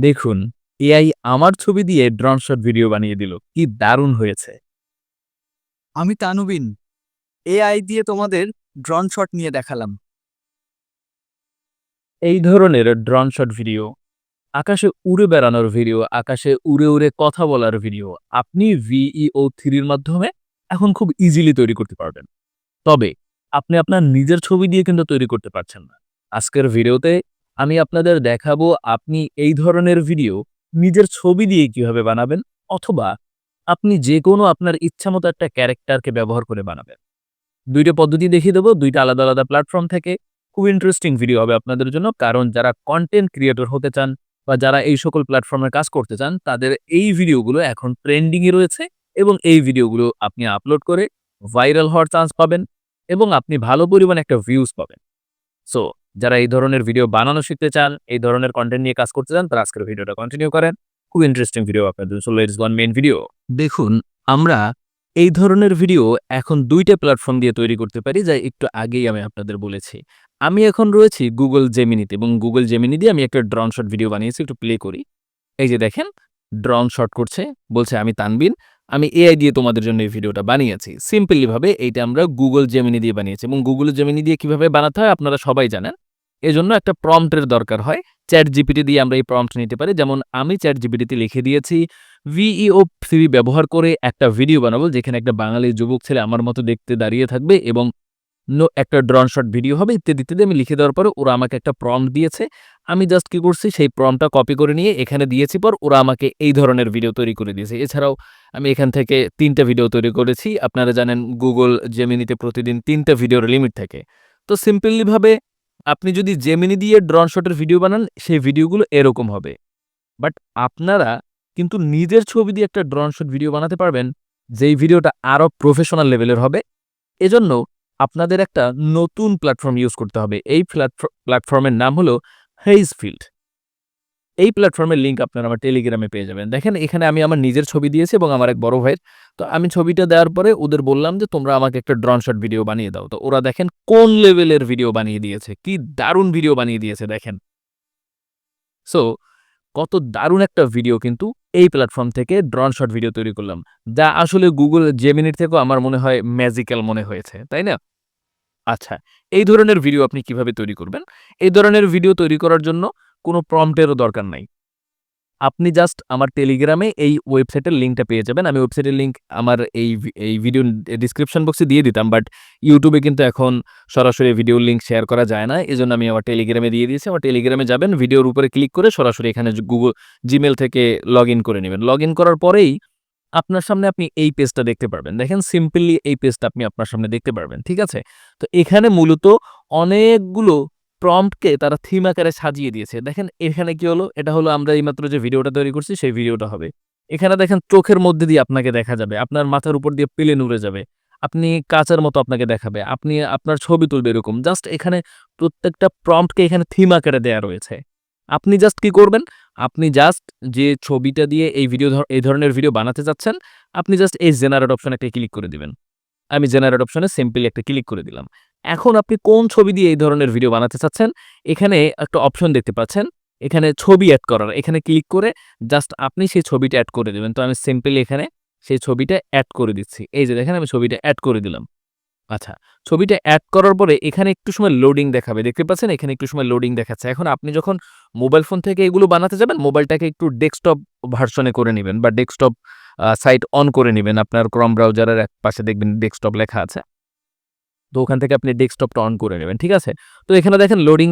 দেখুন এআই আমার ছবি দিয়ে ড্রোন শট ভিডিও বানিয়ে দিল। কি দারুণ হয়েছে। আমি তানুবিন। এআই দিয়ে তোমাদের ড্রোন শট নিয়ে দেখালাম। এই ধরনের ড্রোন শট ভিডিও আকাশে উড়ে বেড়ানোর ভিডিও আকাশে উড়ে উড়ে কথা বলার ভিডিও আপনি ভিইও থ্রির মাধ্যমে এখন খুব ইজিলি তৈরি করতে পারবেন। তবে আপনি আপনার নিজের ছবি দিয়ে কিন্তু তৈরি করতে পারছেন না। আজকের ভিডিওতে আমি আপনাদের দেখাবো আপনি এই ধরনের ভিডিও নিজের ছবি দিয়ে কীভাবে বানাবেন অথবা আপনি যে কোনো আপনার ইচ্ছামতো একটা ক্যারেক্টারকে ব্যবহার করে বানাবেন। দুইটা পদ্ধতি দেখিয়ে দেবো, দুইটা আলাদা আলাদা প্ল্যাটফর্ম থেকে। খুব ইন্টারেস্টিং ভিডিও হবে আপনাদের জন্য, কারণ যারা কন্টেন্ট ক্রিয়েটর হতে চান বা যারা এই সকল প্ল্যাটফর্মে কাজ করতে চান, তাদের এই ভিডিওগুলো এখন ট্রেন্ডিংয়ে রয়েছে এবং এই ভিডিওগুলো আপনি আপলোড করে ভাইরাল হওয়ার চান্স পাবেন এবং আপনি ভালো পরিমাণে একটা ভিউজ পাবেন। সো যারা এই ধরনের ভিডিও বানানো শিখতে চান, এই ধরনের কন্টেন্ট নিয়ে কাজ করতে চান, তারা আজকের ভিডিওটা কন্টিনিউ করেন। খুব ইন্টারেস্টিং ভিডিও আপনাদের। So let's one main video দেখুন, আমরা এই ধরনের ভিডিও এখন দুইটা প্ল্যাটফর্ম দিয়ে তৈরি করতে পারি, যা একটু আগেই আমি আপনাদের বলেছি। আমি এখন রয়েছি গুগল জেমিনিতে এবং গুগল জেমিনি দিয়ে আমি একটা ড্রন শট ভিডিও বানিয়েছি, একটু প্লে করি। এই যে দেখেন ড্রন শট করছে, বলছে আমি তানবিন আমি এআই দিয়ে তোমাদের জন্য এই ভিডিওটা বানিয়েছি। সিম্পলিভাবে এইটা আমরা গুগল জেমিনি দিয়ে বানিয়েছি এবং গুগল জেমিনি দিয়ে কীভাবে বানাতে হয় আপনারা সবাই জানেন। এজন্য একটা প্রম্পটের দরকার হয়। চ্যাট জিপিটি দিয়ে আমরা এই প্রম্পট নিতে পারি। যেমন আমি চ্যাট জিপিটিতে লিখে দিয়েছি ভিইও থ্রি ব্যবহার করে একটা ভিডিও বানাবো, যেখানে একটা বাঙালি যুবক ছেলে আমার মতো দেখতে দাঁড়িয়ে থাকবে এবং নো, একটা ড্রোন শট ভিডিও হবে, ইত্যাদি ইত্যাদি। আমি লিখে দেওয়ার পরে ওরা আমাকে একটা প্রম্পট দিয়েছে। আমি জাস্ট কি করছি, সেই প্রম্পটটা কপি করে নিয়ে এখানে দিয়েছি পর ওরা আমাকে এই ধরনের ভিডিও তৈরি করে দিয়েছে। এছাড়াও আমি এখান থেকে তিনটা ভিডিও তৈরি করেছি। আপনারা জানেন গুগল জেমিনিতে প্রতিদিন তিনটা ভিডিওর লিমিট থাকে। তো সিম্পলি ভাবে আপনি যদি জেমিনি দিয়ে ড্রন শটের ভিডিও বানান, সেই ভিডিওগুলো এরকম হবে। বাট আপনারা কিন্তু নিজের ছবি দিয়ে একটা ড্রোন শট ভিডিও বানাতে পারবেন, যেই ভিডিওটা আরও প্রফেশনাল লেভেলের হবে। এজন্য আপনাদের একটা নতুন প্ল্যাটফর্ম ইউজ করতে হবে। এই প্ল্যাটফর্মের নাম হলো হেইজ ফিল্ড এই প্ল্যাটফর্মের লিঙ্ক আপনারা আমার টেলিগ্রামে পেয়ে যাবেন। দেখেন, এখানে আমি আমার নিজের ছবি দিয়েছি এবং আমার এক বড় ভাইয়ের। তো আমি ছবিটা দেওয়ার পরে ওদের বললাম যে, তোমরা আমাকে একটা ড্রোন শট ভিডিও বানিয়ে দাও। তো ওরা দেখেন কোন লেভেলের ভিডিও বানিয়ে দিয়েছে। কি দারুণ ভিডিও বানিয়ে দিয়েছে, দেখেন। সো কত দারুণ একটা ভিডিও কিন্তু এই প্ল্যাটফর্ম থেকে ড্রোন শট ভিডিও তৈরি করলাম। যা আসলে গুগল জেমিনির থেকেও আমার মনে হয় ম্যাজিক্যাল মনে হয়েছে, তাই না? আচ্ছা এই ধরনের ভিডিও আপনি কীভাবে তৈরি করবেন? এই ধরনের ভিডিও তৈরি করার জন্য কোনো প্রম্পটেরও দরকার নাই। আপনি জাস্ট আমার টেলিগ্রামে এই ওয়েবসাইটের লিঙ্কটা পেয়ে যাবেন। আমি ওয়েবসাইটের লিঙ্ক আমার এই এই ভিডিও ডিসক্রিপশন বক্সে দিয়ে দিতাম বাট ইউটিউবে কিন্তু এখন সরাসরি ভিডিও লিঙ্ক শেয়ার করা যায় না। এই জন্য আমি আমার টেলিগ্রামে দিয়ে দিয়েছি। আমার টেলিগ্রামে যাবেন ভিডিওর উপরে ক্লিক করে সরাসরি এখানে গুগল জিমেল থেকে লগ করে নেবেন। লগ করার পরেই আপনার সামনে আপনি এই পেজটা দেখতে পারবেন। দেখেন সিম্পলি এই পেজটা আপনি আপনার সামনে দেখতে পারবেন, ঠিক আছে? তো এখানে মূলত অনেকগুলো প্রম্পটকে তারা থিম আকারে সাজিয়ে দিয়েছে। দেখেন এখানে কি হলো? এটা হলো আমরা এইমাত্র যে ভিডিওটা তৈরি করছি, সেই ভিডিওটা হবে। এখানে দেখেন চোখের মধ্যে দিয়ে আপনাকে দেখা যাবে, আপনার মাথার উপর দিয়ে প্লেন উড়ে যাবে, আপনি কাঁচের মতো আপনাকে দেখাবে, আপনি আপনার ছবি তুলবে এরকম। জাস্ট এখানে প্রত্যেকটা প্রম্পটকে এখানে থিম আকারে দেয়া রয়েছে। আপনি জাস্ট কি করবেন? আপনি জাস্ট যে ছবিটা দিয়ে এই ভিডিও এই ধরনের ভিডিও বানাতে চাচ্ছেন আপনি জাস্ট এই জেনারেট অপশনে একটা ক্লিক করে দিবেন। আমি জেনারেট অপশনে সিম্পলি একটা ক্লিক করে দিলাম। এখন আপনি কোন ছবি দিয়ে এই ধরনের ভিডিও বানাতে চাচ্ছেন, এখানে একটা অপশন দেখতে পাচ্ছেন, এখানে ছবি অ্যাড করার, এখানে ক্লিক করে জাস্ট আপনি সেই ছবিটা অ্যাড করে দেবেন। তো আমি সিম্পলি এখানে সেই ছবিটা অ্যাড করে দিচ্ছি। এই যে দেখেন আমি ছবিটা অ্যাড করে দিলাম। আচ্ছা ছবিটা অ্যাড করার পরে এখানে একটু সময় লোডিং দেখাবে। দেখতে পাচ্ছেন? এখানে একটু সময় লোডিং দেখাচ্ছে। এখন আপনি যখন মোবাইল ফোন থেকে এগুলো বানাতে যাবেন মোবাইলটাকে একটু ডেস্কটপ ভার্সনে করে নেবেন বা ডেস্কটপ সাইট অন করে নেবেন। আপনার ক্রম ব্রাউজারের এক পাশে দেখবেন ডেস্কটপ লেখা আছে। তো ওখান থেকে আপনি ডেস্কটপটা অন করে নেবেন, ঠিক আছে? তো এখানে দেখেন লোডিং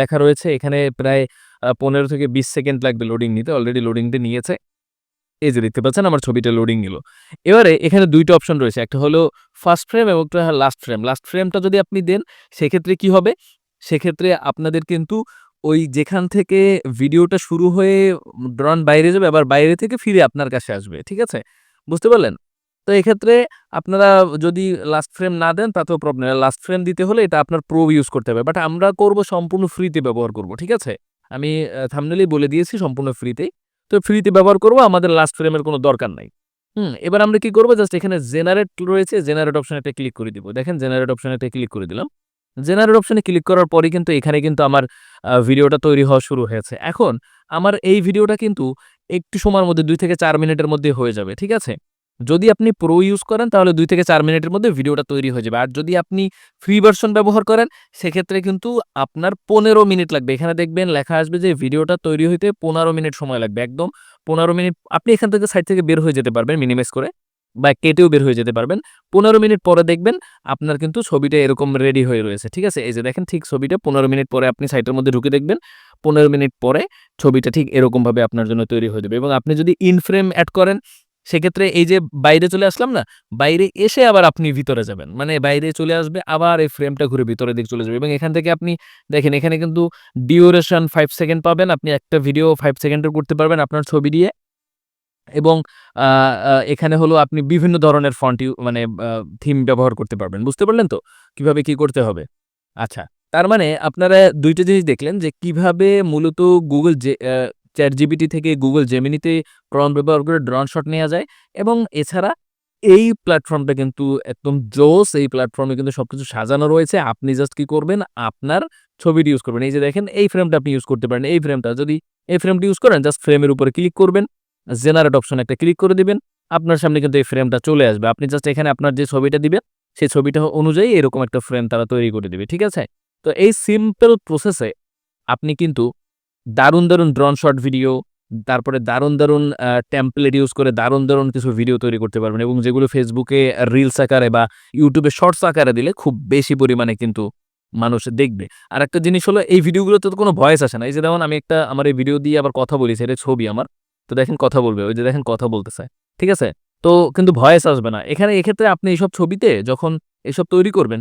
লেখা রয়েছে। এখানে প্রায় পনেরো থেকে বিশ সেকেন্ড লাগবে লোডিং নিতে। অলরেডি লোডিংতে নিয়েছে। এই যে দেখতে পাচ্ছেন? আমার ছবিটা লোডিং নিল। এবারে এখানে দুইটা অপশন রয়েছে। একটা হলো ফার্স্ট ফ্রেম এবং একটা লাস্ট ফ্রেম লাস্ট ফ্রেমটা যদি আপনি দেন, সেক্ষেত্রে কি হবে? সেক্ষেত্রে আপনাদের কিন্তু ওই যেখান থেকে ভিডিওটা শুরু হয়ে ড্রন বাইরে যাবে, আবার বাইরে থেকে ফিরে আপনার কাছে আসবে, ঠিক আছে? বুঝতে পারলেন? তো এক্ষেত্রে আপনারা যদি লাস্ট ফ্রেম না দেন, তাতেও প্রবলেম লাস্ট ফ্রেম দিতে হলে এটা আপনার প্রো ইউজ করতে হবে। বাট আমরা করব সম্পূর্ণ ফ্রিতে ব্যবহার করব, ঠিক আছে? আমি থামনেলেই বলে দিয়েছি সম্পূর্ণ ফ্রিতেই তো ফ্রিতে ব্যবহার করব, আমাদের লাস্ট ফ্রেমের কোনো দরকার নাই। হুম, এবার আমরা কি করব? জাস্ট এখানে জেনারেট রয়েছে জেনারেট অপশানে একটা ক্লিক করে দিব। দেখেন জেনারেট অপশানে একটা ক্লিক করে দিলাম। জেনারেট অপশনে ক্লিক করার পরে কিন্তু এখানে কিন্তু আমার ভিডিওটা তৈরি হওয়া শুরু হয়েছে। এখন আমার এই ভিডিওটা কিন্তু একটু সময়ের মধ্যে, দুই থেকে চার মিনিটের মধ্যে হয়ে যাবে, ঠিক আছে? যদি আপনি প্রো ইউজ করেন, তাহলে দুই থেকে চার মিনিটের মধ্যে ভিডিওটা তৈরি হয়ে যাবে। আর যদি আপনি ফ্রি ভার্সন ব্যবহার করেন, সেক্ষেত্রে কিন্তু আপনার পনেরো মিনিট লাগবে। এখানে দেখবেন লেখা আসবে যে ভিডিওটা তৈরি হইতে পনেরো মিনিট সময় লাগবে। একদম পনেরো মিনিট, আপনি এখান থেকে সাইড থেকে বের হয়ে যেতে পারবেন মিনিমাইজ করে, বা কেটেও বের হয়ে যেতে পারবেন। পনেরো মিনিট পরে দেখবেন আপনার কিন্তু ছবিটা এরকম রেডি হয়ে রয়েছে, ঠিক আছে? এই যে দেখেন ঠিক ছবিটা, পনেরো মিনিট পরে আপনি সাইটের মধ্যে ঢুকে দেখবেন, পনেরো মিনিট পরে ছবিটা ঠিক এরকমভাবে আপনার জন্য তৈরি হয়ে যাবে। এবং আপনি যদি ইনফ্রেম অ্যাড করেন সেক্ষেত্রে এই যে বাইরে চলে আসলাম না, বাইরে এসে আবার আপনি ভিতরে যাবেন। মানে বাইরে চলে আসবে, আবার এই ফ্রেমটা ঘুরে ভিতরের দিকে চলে যাবে এবং এখান থেকে আপনি দেখেন, এখানে কিন্তু ডিউরেশন ফাইভ সেকেন্ড পাবেন, আপনি একটা ভিডিও ফাইভ সেকেন্ডের করতে পারবেন আপনার ছবি দিয়ে এবং এখানে হলো আপনি বিভিন্ন ধরনের ফন্ট মানে থিম ব্যবহার করতে পারবেন। বুঝতে পারলেন তো? কীভাবে কি করতে হবে? আচ্ছা তার মানে আপনারা দুইটা জিনিস দেখলেন যে কীভাবে মূলত গুগল যে চ্যাট জিবিটি থেকে গুগল জেমিনিতে ক্রম ব্যবহার করে ড্রোন শট নেওয়া যায় এবং এছাড়া এই প্ল্যাটফর্মটা কিন্তু একদম জোস, এই প্ল্যাটফর্মে কিন্তু সবকিছু সাজানো রয়েছে। আপনি জাস্ট কি করবেন? আপনার ছবিটি ইউজ করবেন। এই যে দেখেন, এই ফ্রেমটা আপনি ইউজ করতে পারেন। এই ফ্রেমটা যদি এই ফ্রেমটি ইউজ করেন জাস্ট ফ্রেমের উপরে ক্লিক করবেন জেনারেট অপশন একটা ক্লিক করে দিবেন, আপনার সামনে কিন্তু এই ফ্রেমটা চলে আসবে। আপনি জাস্ট এখানে আপনার যে ছবিটা দিবেন, সেই ছবিটা অনুযায়ী এরকম একটা ফ্রেম তারা তৈরি করে দিবে, ঠিক আছে? তো এই সিম্পল প্রসেসে আপনি কিন্তু দারুণ দারুণ ড্রন শট ভিডিও তারপরে দারুণ দারুণ টেমপ্লেট ইউজ করে দারুণ দারুণ কিছু ভিডিও তৈরি করতে পারবেন এবং যেগুলো ফেসবুকে রিলস আকারে বা ইউটিউবে শর্টস আকারে দিলে খুব বেশি পরিমাণে কিন্তু মানুষ দেখবে। আর একটা জিনিস হলো, এই ভিডিওগুলোতে তো কোনো ভয়েস আসে না। এই যে যেমন আমি একটা, আমার এই ভিডিও দিয়ে আবার কথা বলি, সেটা ছবি আমার। তো দেখেন কথা বলবে, ওই যে দেখেন কথা বলতেছে, ঠিক আছে? তো কিন্তু ভয়েস আসবে না। এখানে, এক্ষেত্রে আপনি এইসব ছবিতে যখন এসব তৈরি করবেন,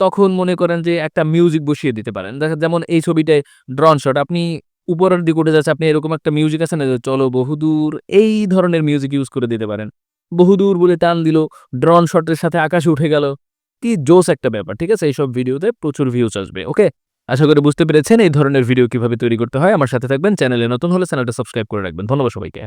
তখন মনে করেন যে একটা মিউজিক বসিয়ে দিতে পারেন। যেমন এই ছবিটায় ড্রন শট আপনি উপরের দিকে উঠে যাচ্ছে, আপনি এরকম একটা মিউজিক আছে না যে, চলো বহুদূর এই ধরনের মিউজিক ইউজ করে দিতে পারেন। বহুদূর বলে টান দিল ড্রন শটের সাথে আকাশে উঠে গেল। কি জোস একটা ব্যাপার, ঠিক আছে? এইসব ভিডিওতে প্রচুর ভিউজ আসবে ওকে আশা করি বুঝতে পেরেছেন এই ধরনের ভিডিও কীভাবে তৈরি করতে হয়। আমার সাথে থাকবেন, চ্যানেলে নতুন হলে চ্যানেলটা সাবস্ক্রাইব করে রাখবেন। ধন্যবাদ সবাইকে।